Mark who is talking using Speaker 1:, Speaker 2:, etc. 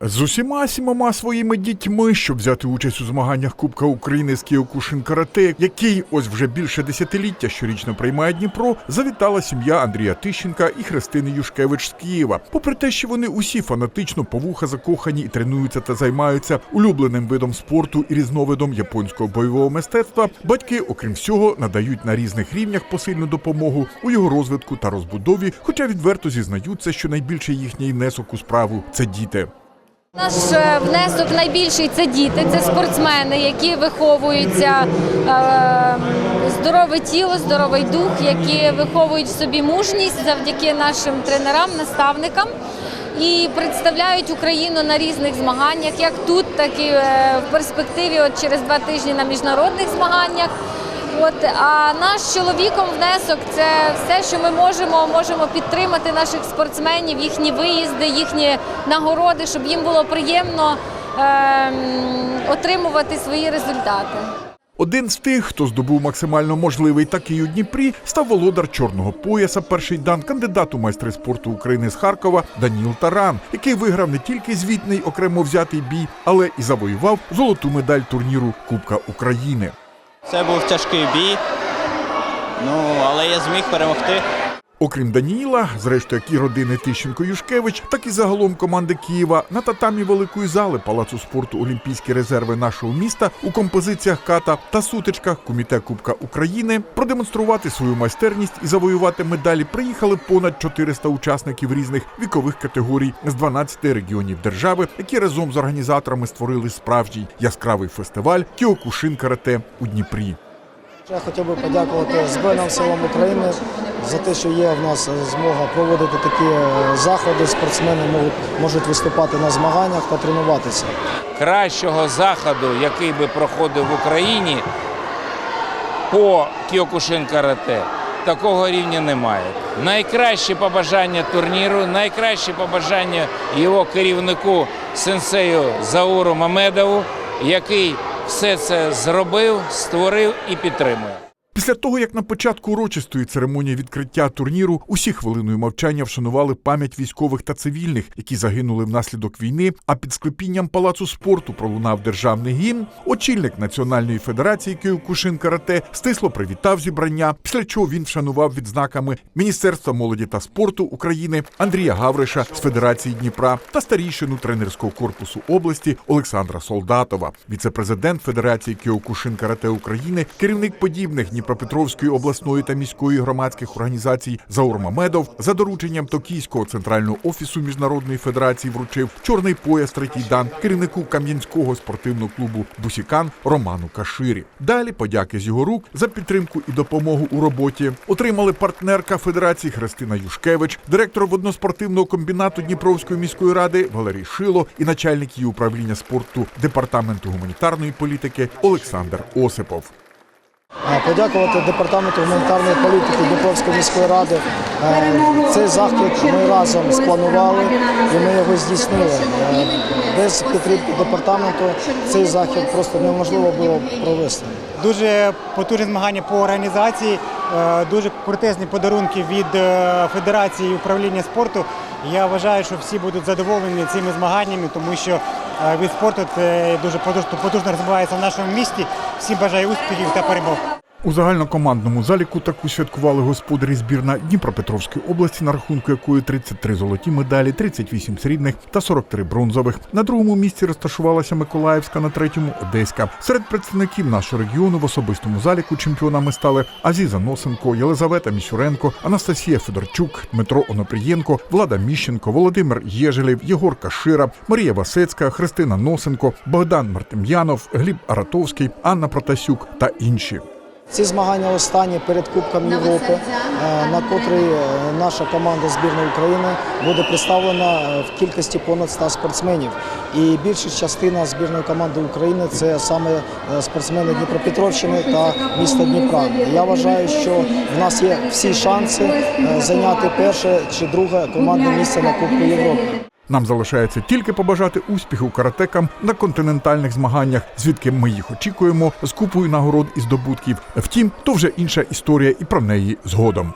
Speaker 1: З усіма сімома своїми дітьми, щоб взяти участь у змаганнях Кубка України з Кіокушин Карате, який ось вже більше десятиліття щорічно приймає Дніпро, завітала сім'я Андрія Тищенка і Христини Юшкевич з Києва. Попри те, що вони усі фанатично повуха закохані і тренуються та займаються улюбленим видом спорту і різновидом японського бойового мистецтва, батьки, окрім всього, надають на різних рівнях посильну допомогу у його розвитку та розбудові, хоча відверто зізнаються, що найбільший їхній внесок у справу це діти.
Speaker 2: Наш е, внесок найбільший це діти, це спортсмени, які виховуються е, здорове тіло, здоровий дух, які виховують в собі мужність завдяки нашим тренерам, наставникам і представляють Україну на різних змаганнях, як тут, так і е, в перспективі от через два тижні на міжнародних змаганнях. От а наш чоловіком внесок це все, що ми можемо. Можемо підтримати наших спортсменів, їхні виїзди, їхні нагороди, щоб їм було приємно ем, отримувати свої результати.
Speaker 1: Один з тих, хто здобув максимально можливий такий у Дніпрі, став володар чорного пояса. Перший дан кандидат у майстри спорту України з Харкова Даніл Таран, який виграв не тільки звітний окремо взятий бій, але і завоював золоту медаль турніру Кубка України.
Speaker 3: Це був тяжкий бій, ну, але я зміг перемогти.
Speaker 1: Окрім Даніїла, зрештою, як і родини Тищенко Юшкевич, так і загалом команди Києва на татамі великої зали Палацу спорту Олімпійські резерви нашого міста у композиціях ката та сутичках Комітет Кубка України продемонструвати свою майстерність і завоювати медалі приїхали понад 400 учасників різних вікових категорій з 12 регіонів держави, які разом з організаторами створили справжній яскравий фестиваль Кіокушин Карате у Дніпрі.
Speaker 4: Я хотів би подякувати Збройним силам України за те, що є в нас змога проводити такі е, заходи. Спортсмени можуть, можуть виступати на змаганнях та тренуватися.
Speaker 5: кращого заходу, який би проходив в Україні по Кіокушин карате, такого рівня немає. Найкращі побажання турніру, найкращі побажання його керівнику сенсею Зауру Мамедову, який все це зробив, створив і підтримує.
Speaker 1: Після того, як на початку урочистої церемонії відкриття турніру усі хвилиною мовчання вшанували пам'ять військових та цивільних, які загинули внаслідок війни, а під склепінням палацу спорту пролунав державний гімн, очільник Національної федерації Київкушин Карате стисло привітав зібрання, після чого він вшанував відзнаками Міністерства молоді та спорту України Андрія Гавриша з Федерації Дніпра та старійшину тренерського корпусу області Олександра Солдатова, віце-президент Федерації Кіокушин Карате України, керівник подібних Дніпропетровської обласної та міської громадських організацій Заур Мамедов за дорученням Токійського центрального офісу міжнародної федерації вручив чорний пояс третій дан керівнику Кам'янського спортивного клубу Бусікан Роману Каширі. Далі подяки з його рук за підтримку і допомогу у роботі отримали партнерка Федерації Христина Юшкевич, директор водноспортивного комбінату Дніпровської міської ради Валерій Шило і начальник її управління спорту департаменту гуманітарної політики Олександр Осипов.
Speaker 4: Подякувати департаменту гуманітарної політики Дніпровської міської ради. Е, Цей захід ми разом спланували і ми його здійснили. Е, Без підтримки департаменту цей захід просто неможливо було провести.
Speaker 6: Дуже потужні змагання по організації, е, дуже крутезні подарунки від Федерації управління спорту. Я вважаю, що всі будуть задоволені цими змаганнями, тому що від спорту це дуже потужно розвивається в нашому місті. Всім бажаю успіхів та перемог.
Speaker 1: У загальнокомандному заліку таку святкували господарі збірна Дніпропетровської області, на рахунку якої 33 золоті медалі, 38 срібних та 43 бронзових. На другому місці розташувалася Миколаївська, на третьому Одеська. Серед представників нашого регіону в особистому заліку чемпіонами стали Азіза Носенко, Єлизавета Міщуренко, Анастасія Федорчук, Дмитро Онопрієнко, Влада Міщенко, Володимир Єжелєв, Єгор Кашира, Марія Васецька, Христина Носенко, Богдан Мартем'янов, Гліб Аратовський, Анна Протасюк та інші.
Speaker 4: Ці змагання останні перед Кубком Європи, е, на котрий е, наша команда збірної України буде представлена е, в кількості понад 100 спортсменів. І більша частина збірної команди України це саме спортсмени Дніпропетровщини та міста Дніпра. Я вважаю, що в нас є всі шанси зайняти перше чи друге командне місце на Кубку Європи.
Speaker 1: Нам залишається тільки побажати успіху каратекам на континентальних змаганнях, звідки ми їх очікуємо з купою нагород і здобутків. Втім, то вже інша історія, і про неї згодом.